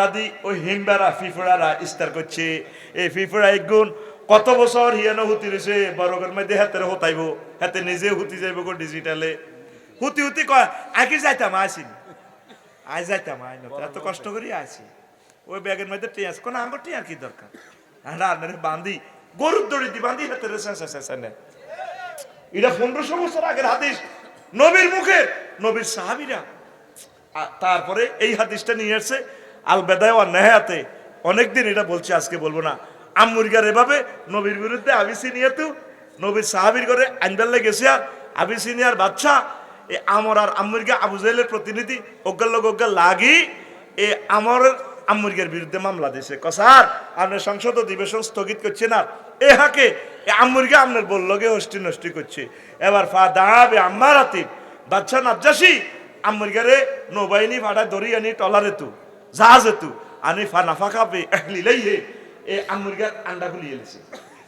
দাদি ওই ফিফড়ারা ইস্তার করছে। এই ফিফড়া গুণ কত বছর হুতি রয়েছে বরগের মধ্যে হাতে হতাইব, হাতে নিজে হুতি যাইব গো ডিজিটালে। হুতি হুতি কয়, আগে যাইতাম আসিন আজ যাইতাম আই এত কষ্ট করি আসি। ওই ব্যাগের মধ্যে টিয়াস কোন আঙ্গুর টিয়ার কি দরকার? বান্ধি গরুর দড়ি দি বান্ধি হাতে রেসে নেয় এটা পনেরোশো বছর আগের হাদিস, নবীর মুখে নবীর সাহাবিরা। তারপরে এই হাদিসটা নিয়ে আসছে আল বেদায় নেহাতে অনেকদিন এটা বলছি, আজকে বলব না। আম্মুরগার এভাবে নবীর বিরুদ্ধে আবিসিনিয়াতু নবীর সাহাবির করে আনবেল্লে গেছে। আর আবিসিনিয়ার বাচ্চা, এ আমর আর আম্মুরগা আবু জাহেলের প্রতিনিধি অজ্ঞাল অজ্ঞা লাগি, এ আমরের আম্মুরগের বিরুদ্ধে মামলা দিছে কসার আপনার সংসদ অধিবেশন স্থগিত করছে না? এ হাকে, এ আম্মুরগা আপনার বললগে হস্টি নষ্টি করছে। এবার ফা দাঁড়াবে আম্মার আতিব বাচ্চা নাজ্জাসি আম্মুরগারে নৌবাহিনী ভাড়া ধরি আনি টলারে তু। জাহাজে তু আনি ফা নাফা খাবে এহলি হে এ আম্মুরগার আন্ডা খুলি এলেছে।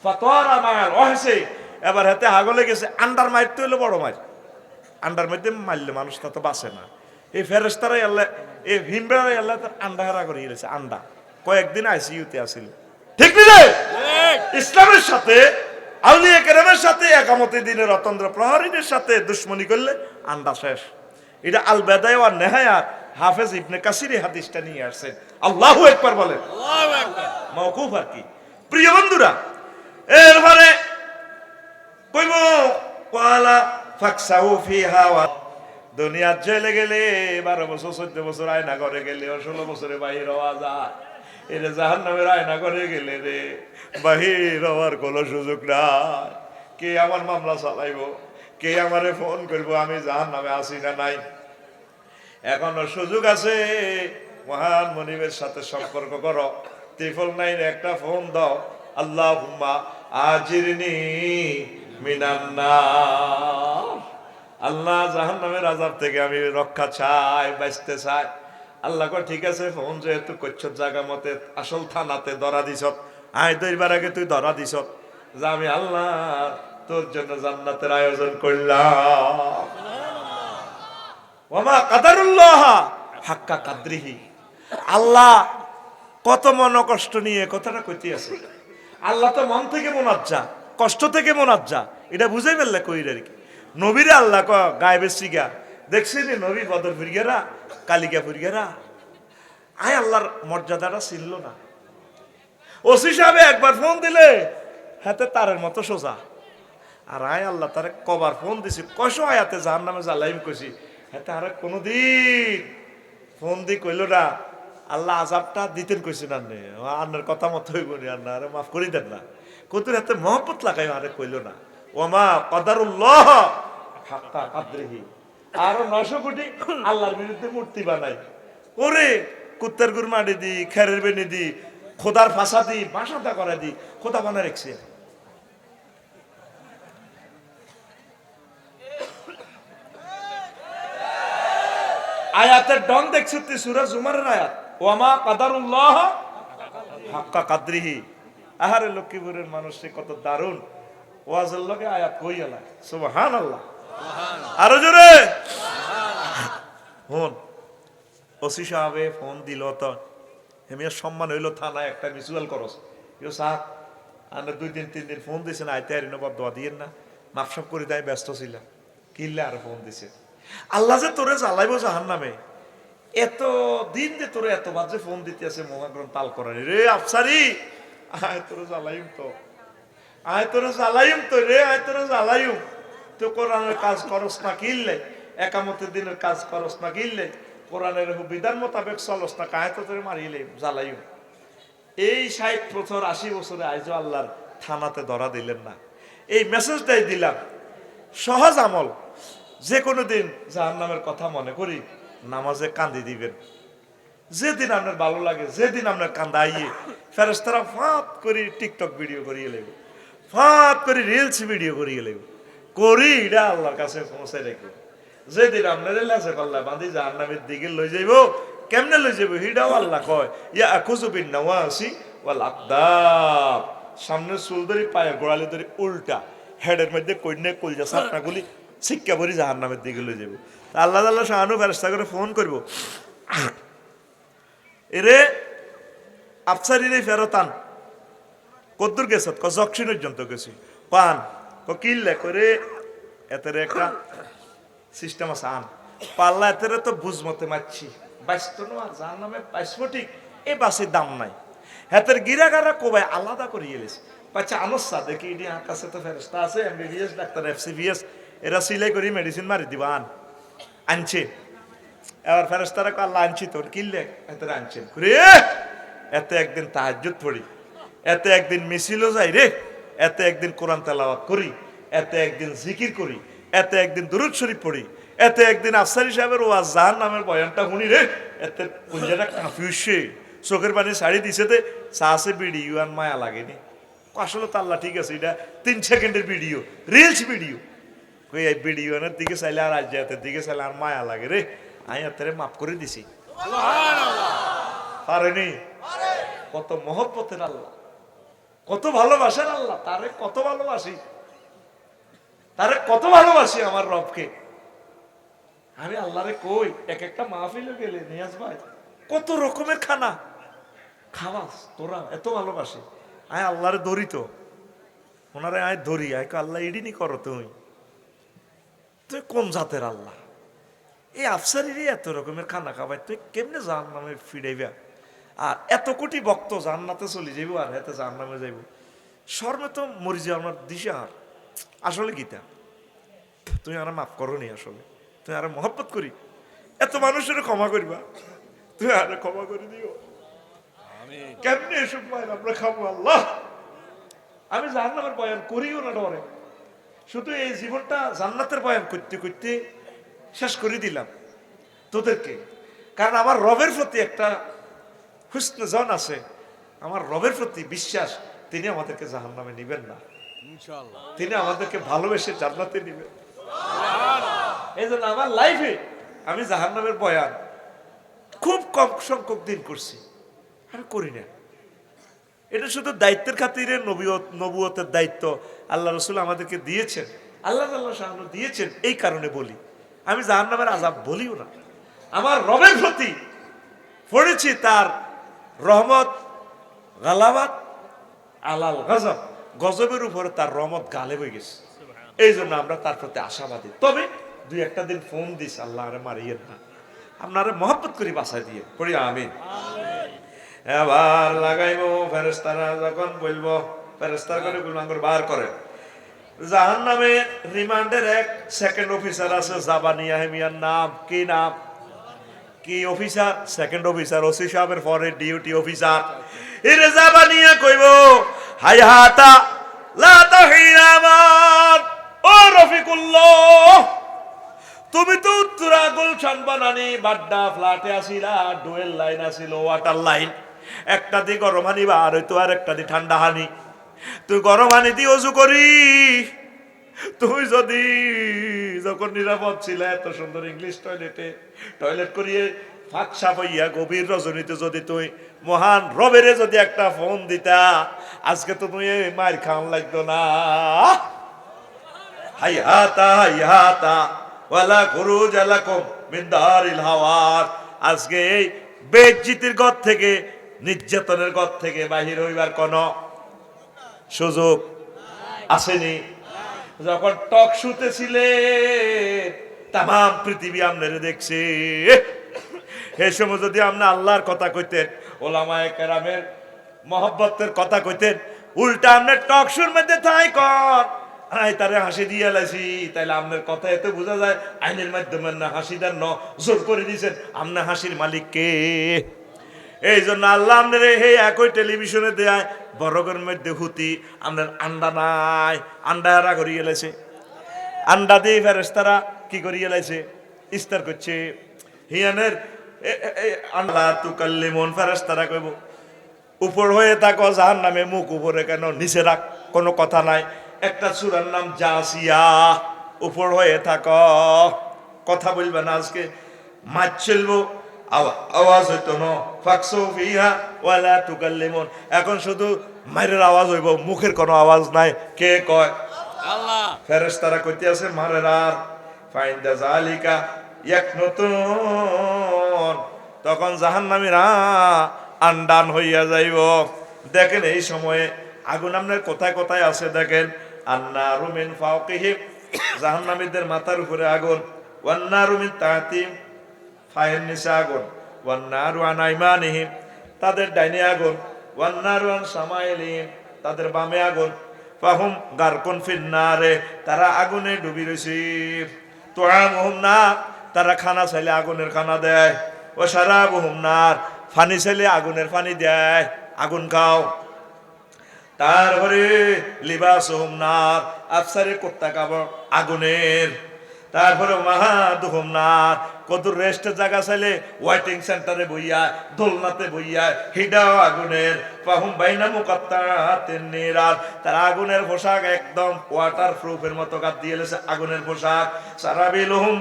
ফাতোয়ারা মায়াল অহেসে এবার হাতে হাগলে গেছে, আন্ডার মাইর তো হলো বড় মাইর। আন্ডার মধ্যে মারলে মানুষ তত বাঁচে না। এই ফেরেস্তারাই আল্লাহ এই ভীমবেড়ারাই আল্লাহ তার আন্ডা হারা করে গেছে, আন্ডা। কয়েকদিন আইসিইউতে আসিল। ঠিক নিলে ইসলামের সাথে, আউলিয়া কেরামের সাথে, একামতি দিনের অতন্ত্র প্রহরীদের সাথে দুশ্মনী করলে আন্ডা শেষ। এটা আল বেদায় আর নেহায়াত হাফেজ ইবনে কাসির এই হাদিসটা নিয়ে আসছেন। আল্লাহু একবার বলেন। মওকুফ আর কি। প্রিয় বন্ধুরা এরপরে কইব কলা ফাকসাউ ফিহা ওয়া দুনিয়ার জেলে গেলে বারো বছর চোদ্দ বছর আয়না করে গেলে ষোলো বছরে বাহির হওয়া যায়। এটা জাহান নামের আয়না করে গেলে রে বাহির হওয়ার কোনো সুযোগ নাই। কে আমার মামলা চালাইব? কে আমারে ফোন করব? আমি জাহান নামে আসি না নাই? এখনও সুযোগ আছে। মহান মনিবের সাথে সম্পর্ক করো। ত্রিপল নাইন একটা ফোন দাও। আল্লাহ হুম্মা আজিরনি মিনান্না আল্লাহ জাহান নামের আজাব থেকে আমি রক্ষা চাই, বাঁচতে চাই। আল্লাহ কয়, ঠিক আছে, ফোন যেহেতু করছ জায়গা মতে আসল থানাতে ধরা দিছত আয়, দইবার আগে তুই ধরা দিছত যে আমি আল্লাহ তোর জন্য জান্নাতের আয়োজন করলাম। ওমা কাদারুল্লাহ হাক্কা কাদ্রিহি। আল্লাহ কত মন কষ্ট নিয়ে কথাটা কইতে আছে। আল্লাহ তো মন থেকে মোনাজ্জা, কষ্ট থেকে মোনাজ্জা, এটা বুঝে ফেললে কইর আর কি। নবীরে আল্লাহ ক, গায়েবের সিগা দেখছি নি নবী বদর ফুরিয়ারা কালিকা ফুরিয়ারা আয় আল্লাহর মর্যাদাটা ছিল না। ওসি সাহেব একবার ফোন দিলে, হাতে তারের মতো সোজা। আর আয় আল্লাহ, তারে কবার ফোন দিছি কশো আয়াতে যার নামে জ্বালাইম কইছি হাতে আরে কোনোদিন ফোন দি কইল না, আল্লাহ আজাবটা দিতেন কইছি না নে। আন্নার কথা মতো হইব নি আন্না, আরে মাফ করি দেন না। কতুর হাতে মহব্বত লাগাই আরে কইল না। ওমা কদারুল্লাহ হাক্কা কাদরিহি। আরও নশো কোটি আল্লাহর বিরুদ্ধে মূর্তি বানাই। ওরে, কুত্তার গুর মাটি দি, খেরের বেনি দি, খোদার ফাঁসা দি বাসাটা করে দি, খোদা বানা রেখছে। আয়াতের ডন দেখছ তুই সুরা জুমারের আয়াত? ওয়ামা কাদারুল্লাহ হাক্কা কাদরিহি। আহারে লক্ষ্মীপুরের মানুষ সে কত দারুণ। ওয়াজের লগে আয়াত কই এলা সুবহান আল্লাহ আরও জোরে। হন। ওসি সাহেবে ফোন দিল তো। হেমিয়ার সম্মান হইল থানায় একটা মিউচুয়াল করস। ইও সাহ আনে দুই দিন, তিন দিন ফোন দিছে না, আইতে আর দোয়া দিয়েন না। মাপসাপ করে তাই ব্যস্ত ছিলাম। কিনলে আর ফোন দিছে। আল্লাহ যে তোরে জ্বালাইব জাহান নামে এত দিন যে তোরে এত বাজে ফোন দিতে আছে মহাগ্রহণ তাল করানি। রে আফসারি, আয় তোরে জ্বালাইম তো। আয় তোরে জ্বালাইম তো রে, আয় তোরে জ্বালাইম। তো কোরআনের কাজ করস না কিনলে, একামতের দিনের কাজ করস না কিনলে, কোরআনের বিধান মোতাবেক চলস না, কায় তো তোরে মারিলে, জ্বালাইম। এই ষাট বছর, আশি বছরে আইজ আল্লাহর থানাতে ধরা দিলেন না। এই মেসেজটাই দিলাম। সহজ আমল। যে কোনো দিন যার নামের কথা মনে করি, নামাজে কান্দি দিবেন। যেদিন আপনার ভালো লাগে, যেদিন আপনার কান্দা আইয়ে ফেরেস্তারা ফাঁত করে টিকটক ভিডিও করিয়ে লেব ফাঁত করি রিলস ভিডিও করিয়ে লেব করি এটা আল্লাহর কাছে পৌঁছে রেখে। যেদিন আপনার লাসে পাল্লা বাঁধি যার নামের দিকে লই যাইব, কেমনে লই যাইব হিডাও আল্লাহ কয়, ইয়া আকুজুবিন নওয়াসি ওয়াল আকদাব সামনে চুল ধরি পায়ে গোড়ালি ধরি, উল্টা। হেডের মধ্যে কইনে কলজা সাপনাগুলি শিক্ষা ভরি জাহার নামের দিকে লই যাব। তা আল্লাহ আল্লাহ শাহানু ফেরস্তা করে ফোন করব। এরে, আফসারিরে ফেরতান, কদ্দুর গেছ? ক জকসিন পর্যন্ত গেছি। পান, ক কিল্লে করে এতের একটা সিস্টেম আছে, আন। পাল্লা এতের তো বুঝ মতে মারছি। বাইশতো আর যার নামে বাইশবো ঠিক, এ বাসের দাম নাই। হাতের গিরাগারা কোবাই আলাদা করে এলিস পাচ্ছা আনসা দেখি এটি আকাশে তো ফেরস্তা আছে এমবিবিএস ডাক্তার এফসিবিএস এরা সিলাই করি মেডিসিন মারি দিবা, আন। আনছে। এবার ফেরস্তারা আল্লাহ, আনছি তোর কিনলে এত আনছেন রে এত একদিন তাহাজ্জুদ পড়ি, এতে একদিন মিছিলও যাই রে, এতে একদিন কোরআন তেলাওয়াত করি, এতে একদিন জিকির করি, এতে একদিন দুরুদ শরীফ পড়ি, এতে একদিন আফসারি সাহেবের ওয়াজ জাহান নামের বয়ানটা শুনি রে, এতে পুঞ্জাটা কাঁপি উঠছে চোখের পানি শাড়ি দিছে তে সাহসে বিড়ি আর মায়া লাগেনি। আসলে তো আল্লাহ ঠিক আছে, এটা তিন সেকেন্ডের ভিডিও রিলস ভিডিও এই ভিডিওনের দিকে চাইলে আর আজ্জাতের দিকে চাইলে আর মায়া লাগে রে আমি এতে মাফ করে দিছি পারেনি কত মহব্বতের আল্লাহ কত ভালোবাসেন আল্লাহ তারে কত ভালোবাসি তারে কত ভালোবাসি আমার রবকে আমি আল্লাহরে কই এক একটা মাহফিলে গেলে নিয়াজ ভাই কত রকমের খানা খাওয়াস তোরা এত ভালোবাসি আয় আল্লাহরে ধরি তো ওনারে আয় ধরি আয় আল্লাহ ইডিনি করো তুমি তুই কোন জাতের আল্লাহ? এই আফসারিরই এত রকমের খানা খাবাই তুই কেমনে জান নামে ফিরাইবা? আর এত কোটি ভক্ত জান্নাতে চলে যাইব আর এতে জান নামে যাইব। শর্মে তো মরি যে আমার দিশে আর আসলে গীতা তুমি আর মাফ করো নি আসলে। তুমি আর মহব্বত করি। এত মানুষের ক্ষমা করিবা। তুমি আর ক্ষমা করে দিও। কেমনে এসব পাই আমরা খাব আল্লাহ। আমি জান্নাতের বয়ান করিও না ডরে। শুধু এই জীবনটা জান্নাতের বয়ান করতে করতে শেষ করে দিলাম। তোদেরকে। কারণ আমার রবের প্রতি একটা হুসন জন আছে। আমার রবের প্রতি বিশ্বাস তিনি আমাদেরকে জাহান নামে নিবেন না। তিনি আমাদেরকে ভালোবেসে জান্নাতে নিবেন। এই জন্য আমার লাইফে আমি জাহান নামের বয়ান খুব কম সংখ্যক দিন করছি। আমি করি না। এটা শুধু দায়িত্বের খাতিরে নবীয়ত নবুয়তের দায়িত্ব আল্লাহ রসুল আমাদেরকে দিয়েছেন। আল্লাহ আল্লাহ শাহানু দিয়েছেন এই কারণে বলি। আমি জাহান নামের আজাব বলিও না। আমার রবের প্রতি পড়েছি তার রহমত গালাবাত আলাল গজব। গজবের উপরে তার রহমত গালে হয়ে গেছে। এই জন্য আমরা তার প্রতি আশাবাদী। তবে দুই একটা দিন ফোন দিস আল্লাহ আরে মারিয়েন না। আপনারা মহব্বত করি বাসায় দিয়ে। পড়ি আমিন। এবার লাগাইবো ফেরেস্তারা যখন বলব ফেরেস্তার করে গুলাঙ্গর বার করে। জাহান নামে রিমান্ডের এক সেকেন্ড অফিসার আছে জাবানিয়া হেমিয়ার নাম। কি নাম? কি অফিসার সেকেন্ড অফিসার ওসি সাহেবের পরে ডিউটি অফিসার এরে জাবানিয়া কইব হাই হাতা লা তাহিরামান ও রফিকুল্লাহ তুমি তো উত্তরা গুলশান বানানি বাড্ডা ফ্ল্যাটে আসিলা ডুয়েল লাইন আসিল ওয়াটার লাইন। একটা দি গরম হানি, বা আর হইতো আর একটা দি ঠান্ডা হানি। তুই গরম হানি দিয়ে অজু করি। তুই যদি যখন নিরাপদ ছিল, এত সুন্দর ইংলিশ টয়লেটে টয়লেট করিয়ে ফাঁক সাপ হইয়া গভীর রজনীতে যদি তুই মহান রবেরে যদি একটা ফোন দিতা, আজকে তো তুই মায়ের খাওয়ান লাগতো না। হাইহাতা হাইহাতা ওয়ালা খুরুজ লাকুম মিন দারিল হাওয়ার। আজকে এই বেজ্জিতির ঘর থেকে নির্যাতনের ঘর থেকে বাহির হইবার কোন সুযোগ আসেনি। যখন টক শুতে ছিলে তাম পৃথিবী আপনারে দেখছি। এই সময় যদি আপনি আল্লাহর কথা কইতেন, ওলামায়ে কেরামের মহব্বতের কথা কইতেন, উল্টা আপনার টক শুর মধ্যে থাই কর, আই তারে হাসি দিয়ে তাইলে আপনার কথা এতে বোঝা যায়, আইনের মাধ্যমে না করে হাসির মালিক কে? এই জন্য আল্লাহ আপনার হে একই টেলিভিশনে দেয়, বরগের মধ্যে হুতি আপনার আন্ডা নাই, আন্ডা এরা করিয়ে লাইছে আন্ডা দিয়ে ফেরেস্তারা কি করিয়ে লাইছে ইস্তার করছে। হিয়ানের আল্লাহ তুকাল্লি মন ফেরেস্তারা কইব, উপর হয়ে থাকো যাহার নামে মুখ উপরে কেন, নিচে রাখ, কোনো কথা নাই। একটা সুরার নাম জাসিয়া, উপর হয়ে থাক। কথা বলবে না আজকে, মাছ চলবো। আওয়াজ হইতো ন ফাকসো ফিহা ওয়ালা তুকাল্লিমুন। এখন শুধু মায়ের আওয়াজ হইব মুখের কোনো আওয়াজ নাই। কে কয়? আল্লাহ। ফেরেশতারা কইতে আছে মারের আর ফাইন্দা জালিকা এক নতুন তখন জাহান্নামীরা আন্ডান হইয়া যাইব। দেখেন এই সময়ে আগুন আপনার কোথায় কোথায় আছে দেখেন? আন্না রুমিন ফাওকিহিম। জাহান্নামীদের মাথার উপরে আগুন। ওয়ান্না রুমিন তাহাতিম ফায়ের নিচে আগুন, ওয়ান্নারু আন আইমানিহিম, তাদের ডাইনে আগুন, ওয়ান্নারু আন সামাইলিহিম তাদের বামে আগুন। ফাহুম গারকুন ফিন্নারে, তারা আগুনে ডুবি রয়েছে। তোয়ামুহুম না তারা খানা চাইলে আগুনের খানা দেয়। ও সারাবুহুম নার, ফানি চাইলে আগুনের পানি দেয়। আগুন খাও। তারপরে লিবাস নার আফসারে কোত্তা কাপড় আগুনের। তারপরে মাহাদুহম নার কদুর রেস্টের জায়গা চাইলে ওয়াইটিং সেন্টারে বইয়া, দোলনাতে বইয়া, হিডাও আগুনের পাহুম বাইনা মুকাত্তাতেন নিরাত তার আগুনের পোশাক একদম ওয়াটার প্রুফের মতো কাট দিয়ে আগুনের পোশাক। সারাবিলহুম,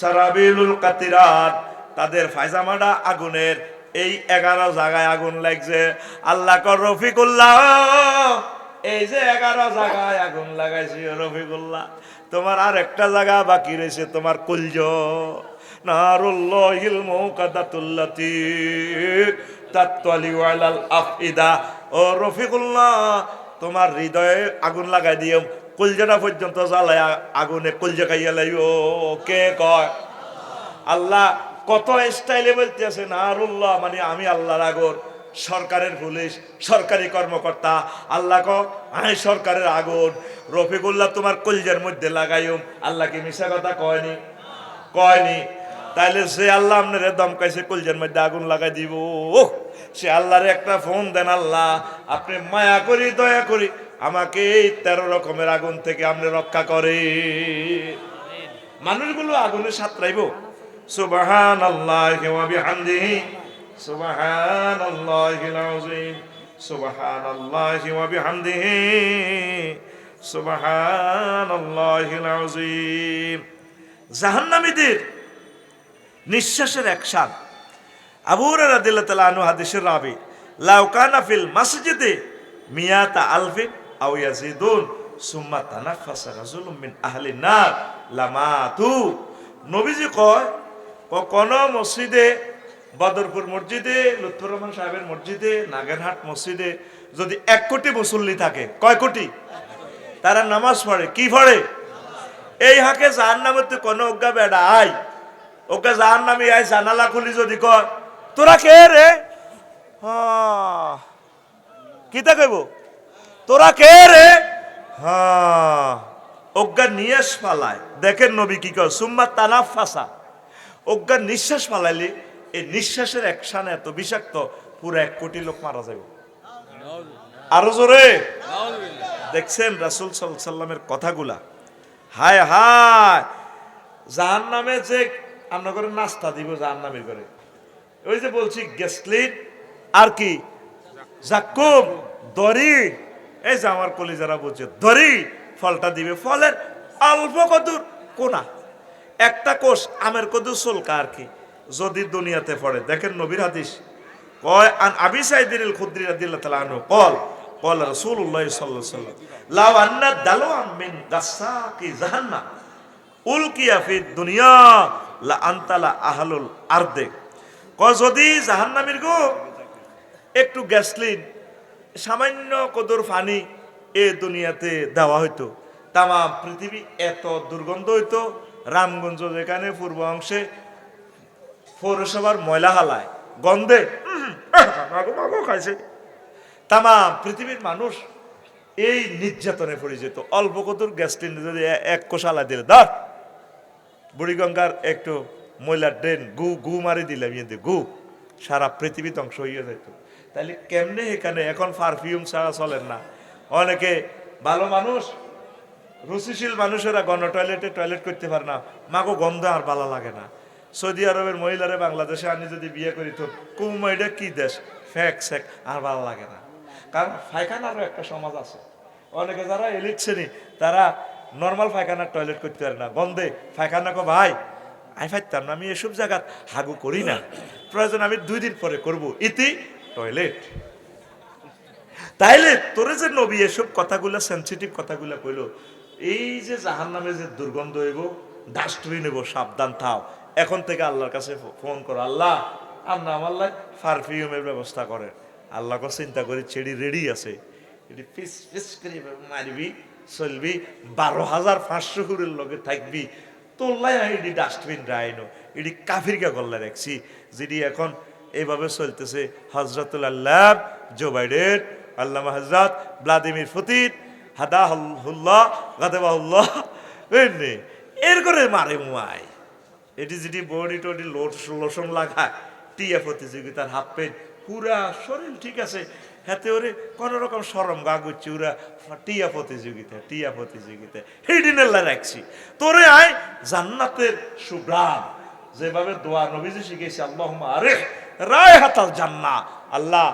সারাবিলুল কাতিরাত। তাদের ফায়জামাটা আগুনের। এই এগারো জায়গায় আগুন লাগছে। আল্লাহ কর রফিকুল্লাহ। এই যে এগারো জায়গায় আগুন লাগাইছি রফিকুল্লাহ। তোমার আর একটা জায়গা বাকি রয়েছে, তোমার কুলজ। নারুল্লাহিল মৌকাদাতুল্লাতি তাত্তালি ওয়ালাল আফইদা। ও রফিকুল্লাহ, তোমার হৃদয়ে আগুন লাগাই দিও। কুলজটা পর্যন্ত জ্বালায় আগুনে, কুলজ খাইয়া লাইও। কে কয়? আল্লাহ কত স্টাইলে বলতেছে না আরুল্লাহ মানে আমি আল্লাহর আগর। সরকারের পুলিশ, সরকারি কর্মকর্তা, আল্লাহ ক আমি সরকারের আগুন। রফিকুল্লাহ, তোমার কলজের মধ্যে লাগাইম। আল্লাহ কি মিশা কথা কয়নি? কয়নি। তাইলে সে আল্লাহ আপনার দমকাইছে কলজের মধ্যে আগুন লাগাই দিব। সে আল্লাহর একটা ফোন দেন, আল্লাহ, আপনি মায়া করি, দয়া করি, আমাকে এই তেরো রকমের আগুন থেকে আপনি রক্ষা করে মানুষগুলো আগুনে সাঁতরাইব। সুবাহান আল্লাহ আল্লাহিল আযীম সুবাহান আল্লাহ ওয়া বিহামদিহি সুবাহান আল্লাহিল আযীম জাহান্নামীদের নিঃশ্বাসের একসান আবু রাদিল্লাহ তাআলা আনহু হাদিসের রাবি, লাউ কানা ফিল মসজিদে মিয়াতা আলফিন আও ইয়াজিদুন, সুম্মা তানাফাসা রাজুলুম মিন আহলি নার, লামাতু। নবীজি কয় কোন মসজিদে বদরপুর মসজিদে, লুৎফর রহমান সাহেবের মসজিদে, নাগেরহাট মসজিদে যদি এক কোটি মুসল্লি থাকে, কয় কোটি? তারা নামাজ পড়ে, কি পড়ে? এই হাকে যার নামে তুই কোন অজ্ঞা বেড়া আই। ওকে যার নামে আই, জানালা খুলি যদি কয়, তোরা কে রে? হ্যাঁ। কিতা কইব? তোরা কে রে? হ্যাঁ। অজ্ঞা নিয়াস ফালায়। দেখেন নবী কি কয়, সুম্মা তানাফ ফাসা অজ্ঞা নিঃশ্বাস ফালাইলে এই নিঃশ্বাসের একসানে এত বিষাক্ত, পুরো এক কোটি লোক মারা যাবে। আরও জোরে? দেখছেন রাসুল সাল্লামের কথাগুলা। হায় হায়! যার নামে যে আমরা করে নাস্তা দিব যার নামে করে। ওই যে বলছি, গ্যাসলিন আর কি? জাকুম দরি এই যে আমার কলি যারা বলছে, দড়ি। ফলটা দিবে ফলের অল্প কদূর কোনা। একটা কোষ আমের কদুর চলকা আর কি। যদি দুনিয়াতে পড়ে দেখেন নবীর হাদিস কয় আন আবি সাইদিন খুদ্রি রাদিয়াল্লাহু তাআলা আনহু কল قال رسول الله صلى الله عليه وسلم لو ان دلوا من غساق جهنم উলকিয়া ফি দুনিয়া লা আনতালা আহলুল আরদে কয় যদি জাহান্নামীর গো একটু গ্যাসলিন সামান্য কদর ফানি এ দুনিয়াতে দেওয়া হইতো তামা পৃথিবী এত দুর্গন্ধ হইতো রামগঞ্জ যেখানে পূর্ব অংশে পৌরসভার ময়লা হালায়, গন্ধে খাইছে। তামা পৃথিবীর মানুষ এই নির্যাতনে পড়ে যেত অল্প কদর গ্যাসলিন যদি এক কোষালা দিলে, ধর, বুড়িগঙ্গার একটু ময়লার ড্রেন গু গু মারি দিলাম ইয়ে গু, সারা পৃথিবী ধ্বংস হয়ে যেত তাহলে কেমনে এখানে এখন পারফিউম ছাড়া চলেন না? অনেকে ভালো মানুষ, রুচিশীল মানুষেরা গণ টয়লেটে টয়লেট করতে পারে না। মাগো গন্ধ আর ভালো লাগে না। সৌদি আরবের মহিলারে বাংলাদেশে আনি যদি বিয়ে করি তো কুমা এটা কি দেশ? ফ্যাক, স্যাক, আর ভালো লাগে না। কারণ পায়খানারও একটা সমাজ আছে। অনেকে যারা এলিট শ্রেণি, তারা নর্মাল পায়খানার টয়লেট করতে পারে না। গন্ধে পায়খানা কো, ভাই, আই ফাইতাম না, আমি এসব জায়গা হাগু করি না। প্রয়োজন আমি দুই দিন পরে করব। ইতি টয়লেট তাইলে তোরে যে নবী এসব কথাগুলো সেন্সিটিভ কথাগুলো কইলো, এই যে জাহান নামে যে দুর্গন্ধ হইব ডাস্টবিন হইব, সাবধান থাও। এখন থেকে আল্লাহর কাছে ফোন করো, আল্লাহ আপনি আমার লাই পারফিউমের ব্যবস্থা করেন আল্লাহকে চিন্তা করি ছেড়ি রেডি আছে। এটি পিস পিস করে মারবি, চলবি বারো হাজার পাঁচশো কুড়ির লগে থাকবি। তোল্লাই এটি ডাস্টবিন রাইনো, এটি কাফিরকে গল্লা রাখছি, যেটি এখন এইভাবে চলতেছে। হজরতুল্লাহ জো বাইডেন আল্লামা হজরত ভ্লাদিমির হাদা হুল্লাহ গাদেবাহুল্লাহ এর করে মারে মুয়াই। এটি যেটি বডি টডি লোশন লাগায়, টিয়া প্রতিযোগিতার হাফ প্যান্ট। পুরা শরীর ঠিক আছে, হাতে ওরে কোন রকম সরম গা গুচ্ছি ওরা টিয়া প্রতিযোগিতা টিয়া প্রতিযোগিতা। হিডিনেল্লা রাখছি। তোরে আয় জান্নাতের সুগ্রাম। যেভাবে দোয়া নবীজি শিখেছি আল্লাহ আরে রায় হাতাল জান্না। আল্লাহ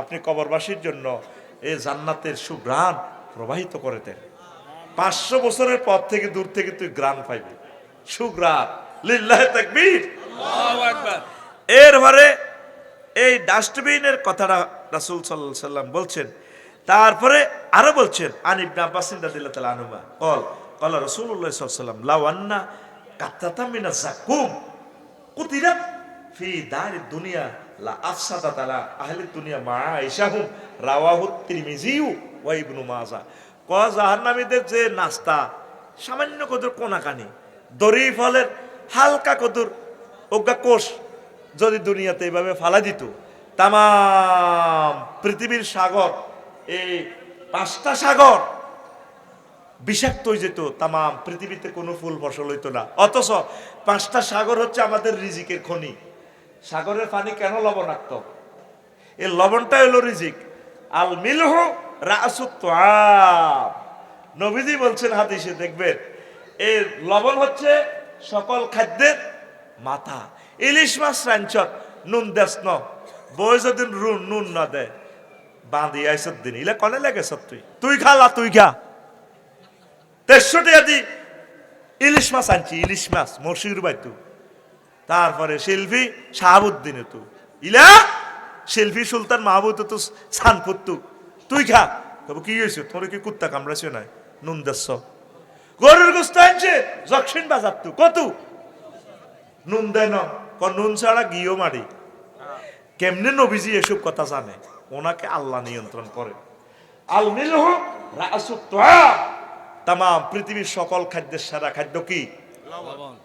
আপনি কবরবাসীর জন্য এই জান্নাতের সুগ্রাম প্রবাহিত করে দেন। পাঁচশো বছরের পর থেকে দূর থেকে তুই গ্রাম পাইবি। সুগ্রাম। লিল্লাহ তাকবীর। এরপরে এই ডাস্টবিনের কথাটা রাসূল সাল্লাল্লাহু আলাইহি সাল্লাম বলছেন। তারপরে আরও বলছেন আনিবনে আব্বাসিন রাদিয়াল্লাহু তাআলা আনহুমা কল কল রাসূলুল্লাহ সাল্লাল্লাহু আলাইহি সাল্লাম লাউ আন্না কাত্তাতা মিনা জাকুম কুতিরাত ফি দারি দুনিয়া লা আফসাদা তালা আহলি দুনিয়া মা আইসাহুম রাওয়াহু তিরমিজি ওয়া ইবনু মাজাহ ক জাহান্নামীদের যে নাস্তা সামান্য কদর কোনাকানি দড়ি ফলের হালকা কদর, অজ্ঞা কোষ যদি দুনিয়াতে এইভাবে ফালা দিত তাম পৃথিবীর সাগর, এই পাঁচটা সাগর বিষাক্ত হয়ে যেত তাম পৃথিবীতে কোনো ফুল ফসল হইতো না। অথচ পাঁচটা সাগর হচ্ছে আমাদের রিজিকের খনি। সাগরের পানি কেন লবণাক্ত এই লবণটা হলো রিজিক। আল রাসুত নবীজি বলছেন হাদিসে দেখবেন, এর লবণ হচ্ছে সকল খাদ্যের মাথা। ইলিশ মাছ রাঞ্চত, নুন দেশ ন। বই যদি নুন নুন না দে বাঁধি আইসত দিন। ইলে কনে লাগে তুই? তুই খালা তুই খা। তেষট্টি আদি ইলিশ মাছ আনছি, ইলিশ মাছ মরশির বাইতু। তারপরে শিল্পী শাহাবুদ্দিনে তু। ইলা, শিল্পী সুলতান মাহবুদ তো সানপুত্তু তুই খা। তবে কি হয়েছে তোর কি কুত্তা কামড়াছে না নুন দেশ গরুর গোস্ত আনছে জকসিন বাজার তো। কত? নুন দেয় না। নুন ছাড়া গিয়েও মারি। কেমনে নবীজি এসব কথা জানে? ওনাকে আল্লাহ নিয়ন্ত্রণ করে। আল মিলহ তাম পৃথিবীর সকল খাদ্যের সারা খাদ্য কি?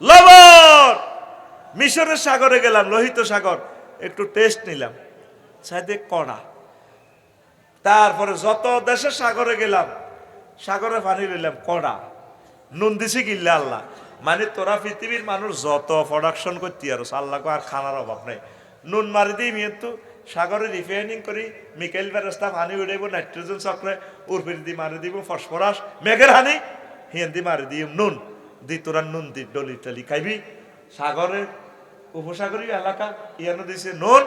লবণ। মিশরের সাগরে গেলাম, লোহিত সাগর। একটু টেস্ট নিলাম। সাইদে কড়া। তারপরে যত দেশের সাগরে গেলাম, সাগরে পানি নিলাম কড়া। নুন দিছি কিনলে আল্লাহ? মানে তোরা পৃথিবীর মানুষ যত প্রোডাকশন করতে আর আল্লাহকে আর খানার অভাব নেই। নুন মারি দিই মেয়ে সাগরে রিফাইনিং করি, মিকেল বেরেস্তা পানি উড়াইব নাইট্রোজেন চক্রে উর্ফির দি মারি দিব ফসফরাস মেঘের হানি, হিয়ান দি মারি দিই নুন। দি তোরা নুন দি ডলি টলি খাইবি। সাগরের উপসাগরীয় এলাকা, ইয়ানো দিছে নুন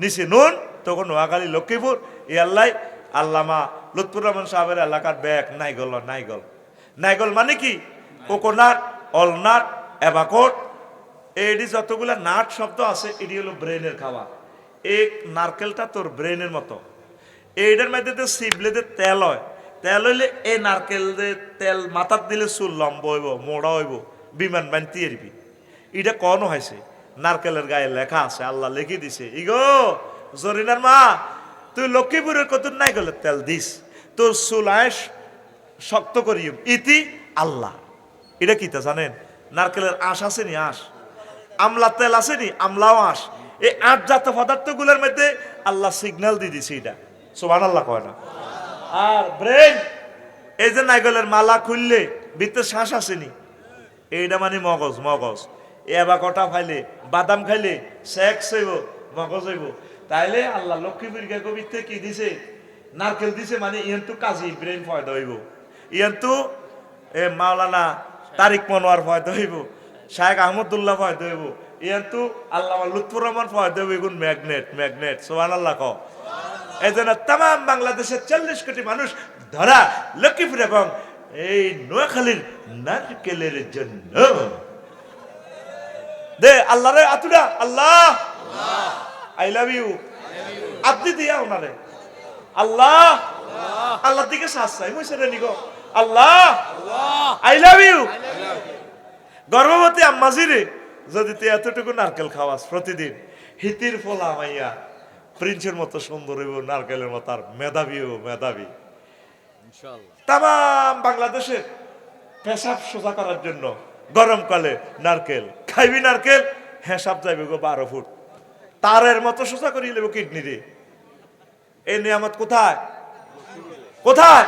নিচে নুন, তখন নোয়াখালী, লক্ষ্মীপুর এই আল্লাহ আল্লামা লুৎফুর রহমান সাহেবের এলাকার ব্যাগ, নাই গল নাইগল নাইগল নাইগল মানে কি? কোকোনাট, অলনাট অ্যাবাকোট এডি যতগুলা নাট শব্দ আছে এটি হলো ব্রেনের খাওয়া। এই নারকেলটা তোর ব্রেনের মতো। এইটার মধ্যে তো তেল হয়, তেল হইলে এই নারকেল তেল মাথার দিলে চুল লম্ব হইব, মোড়া হইব, বিমান বানতি এরবি এটা কনও হয়েছে নারকেলের গায়ে লেখা আছে, আল্লাহ লিখে দিছে, ইগো, জরিনার মা, তুই লক্ষ্মীপুরের কত নাই গেলে তেল দিস? তোর চুল আয়স শক্ত করিম ইতি আল্লাহ। এটা কি তা জানেন? নারকেলের আঁশ আছে নি আঁশ? আমলা তেল আছে নি আমলাও আঁশ? এই আট জাত পদার্থগুলোর মধ্যে আল্লাহ সিগন্যাল দিয়ে দিছে এটা। সোমান আল্লাহ কয় না? আর ব্রেন এই যে নাইগলের মালা খুললে ভিতরে শ্বাস আসেনি এইটা মানে মগজ মগজ। এবার কটা খাইলে বাদাম খাইলে সেক্স হইব, মগজ হইব। তাইলে আল্লাহ লক্ষ্মী লক্ষ্মীপুর কবিতে কি দিছে? নারকেল দিছে মানে ইয়ন তো কাজী ব্রেন ফয়দা হইব। ইয়ন তো এ মাওলানা তারিক মনোয়ার ফয়দা হইব শাহেক আহমদুল্লাহ ফয়দা হইব ইয়ান তো আল্লাহ লুৎফুর রহমান ফয়দা হইব এগুন ম্যাগনেট ম্যাগনেট সোহান আল্লাহ ক এই জন্য তাম বাংলাদেশের চল্লিশ কোটি মানুষ ধরা লক্ষ্মীপুর এবং এই নোয়াখালীর নারকেলের জন্য। দে আল্লাহ রে আতুরা আল্লাহ। আই লাভ ইউ আপনি দিয়া ওনারে। আল্লাহ। আল্লাহ দিকে শ্বাস চাই মুই সেটা নিগো আল্লাহ আই লাভ ইউ গর্ভবতী আম্মাজিরে যদি তুই এতটুকু নারকেল খাওয়াস প্রতিদিন হিতির ফলা মাইয়া প্রিন্সের মতো সুন্দর হইব নারকেলের মতো আর মেধাবীও মেধাবী। তাম বাংলাদেশে পেশাব সোজা করার জন্য গরমকালে নারকেল। খাইবি নারকেল হেসাব যাইবে গো বারো ফুট। তারের মতো সোজা করিয়ে নেব কিডনি রে এই নিয়ামত কোথায়? কোথায়?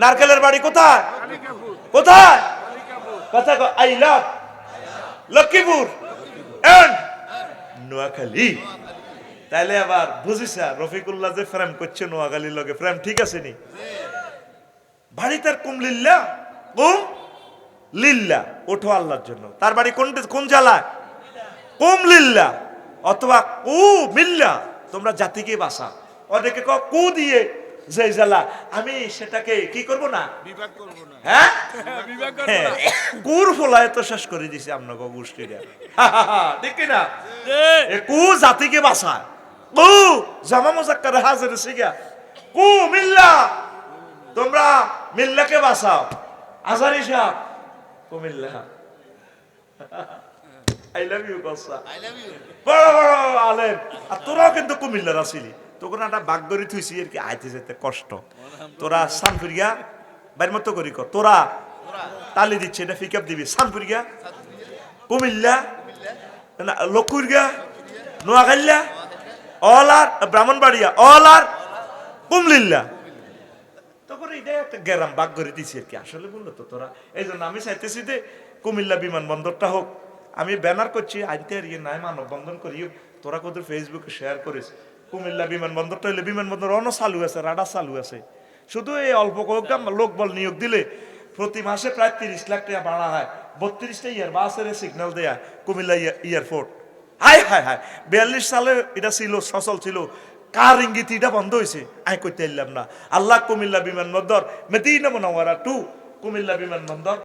নারকেলের বাড়ি কোথায়? কোথায়? কথা I love Lakshmipur and Noakhali. তাইলে আবার বুঝিস রফিকুল্লাহ যে ফ্রেম করছে নোয়াখালীর লগে ফ্রেম ঠিক আছে নি? বাড়ি তার কুম লিল্লা? কুম লিল্লা, ওঠো আল্লাহর জন্য। তার বাড়ি কোন কোন জেলায়? কুম লিল্লা, অথবা কু মিল্লা, তোমরা জাতিকে বাসা অনেকে কু দিয়ে যে আমি সেটাকে কি করব না? বিভাগ করব না। হ্যাঁ? বিভাগ হ্যাঁ, কুর ফলায় তো শেষ করে দিছে আপনাকে গোষ্ঠীরা। ঠিক কি না এ। কু জাতিকে বাঁচায় কু জামা মোজাক্কার হাজির সিগা কু মিল্লা। তোমরা মিল্লাকে বাঁচাও। আজারি সাহেব কুমিল্লা আই লাভ ইউ কসা বড় বড় আলেম। আর তোরাও কিন্তু কুমিল্লার আসিলি। তোকে একটা বাগ ধরে থুইছি আর কি আইতে যেতে কষ্ট। তোরা সানফুরিয়া বাইর মতো করি তোরা তালি দিচ্ছে, এটা পিক আপ দিবি। সানফুরিয়া, কুমিল্লা, না লক্ষুরিয়া নোয়াখাল্লা অল আর ব্রাহ্মণবাড়িয়া অল কুমলিল্লা তখন এটা একটা গ্যারাম বাগ করে দিছি আর কি। আসলে বলল তো তোরা। এই জন্য আমি চাইতেছি যে কুমিল্লা বিমানবন্দরটা হোক। আমি ব্যানার করছি আনতে আর ইয়ে নাই, মানববন্ধন করি তোরা কত ফেসবুকে শেয়ার করিস। কুমিল্লা বিমানবন্দরটা হইলে বিমানবন্দর অন্য চালু আছে রাডার চালু আছে। শুধু এই অল্প লোক বল নিয়োগ দিলে প্রতি মাসে প্রায় তিরিশ লাখ টাকা বাড়া হয়। বত্রিশটা ইয়ার বাসের সিগন্যাল দেয়া কুমিল্লা এয়ারপোর্ট হায় হায় হায় বিয়াল্লিশ সালে এটা ছিল, সচল ছিল। কার ইঙ্গিত এটা বন্ধ হয়েছে আই করতে এলাম না। আল্লাহ কুমিল্লা বিমানবন্দর, মেদিনা মনোয়ারা টু কুমিল্লা বিমানবন্দর।